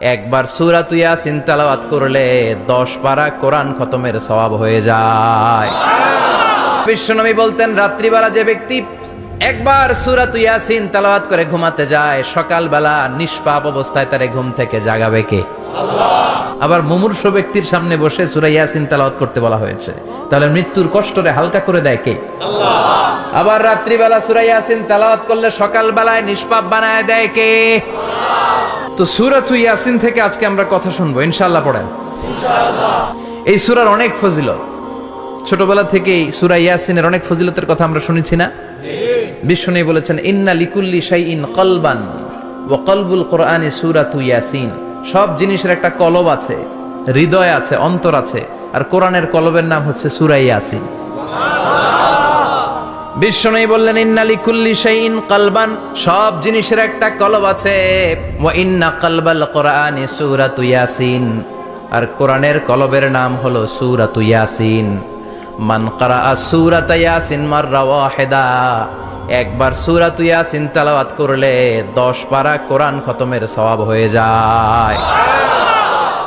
একবার সুরাত ইয়াসিন তেলাওয়াত করলে দশ পারা কোরআন খতমের সওয়াব হয়ে যায়। বিশ্বনবী বলতেন, রাত্রিবেলা যে ব্যক্তি একবার সুরাত ইয়াসিন তেলাওয়াত করে ঘুমাতে যায়, সকালবেলা নিষ্পাপ অবস্থায় তারে ঘুম থেকে জাগাবে কে? আবার মুমূর্ষ ব্যক্তির সামনে বসে সুরা ইয়াসিন তেলাওয়াত করতে বলা হয়েছে। তাহলে মৃত্যুর কষ্টরে হালকা করে দেয় কে? আবার রাত্রিবেলা সুরা ইয়াসিন তেলাওয়াত করলে সকালবেলায় নিষ্পাপ বানায় দেয় কে? তো সুরাত ইয়াসিন থেকে আজকে আমরা কথা শুনব ইনশাল্লাহ পড়েন। এই সুরার অনেক ফজিলত। ছোটবেলা থেকেই সুরা ইয়াসিনের অনেক ফজিলতের কথা আমরা শুনেছি না? বিশ্ব বিষ্ণু বলেছেন, ইন্না লিকুল্লি শাইইন কলবান ও কলবুল কোরআনে সুরাতু ইয়াসিন। সব জিনিসের একটা কলব আছে, হৃদয় আছে, অন্তর আছে, আর কোরআনের কলবের নাম হচ্ছে সুরা ইয়াসিন। বিষ্ণু বললেন, ইন্নালি কুল্লি শাইইন কালবান, সব জিনিসের একটা কলব আছে। ওয়া ইন্না কালবাল কোরআনি সূরাতু ইয়াসিন। আর কোরআনের কলবের নাম হলো সূরাতু ইয়াসিন। মান কারাআ সূরাতা ইয়াসিন মাররা ওয়াহিদা। একবার সূরাতু ইয়াসিন তেলাওয়াত করলে 10 পারা কোরআন খতমের সওয়াব হয়ে যায়।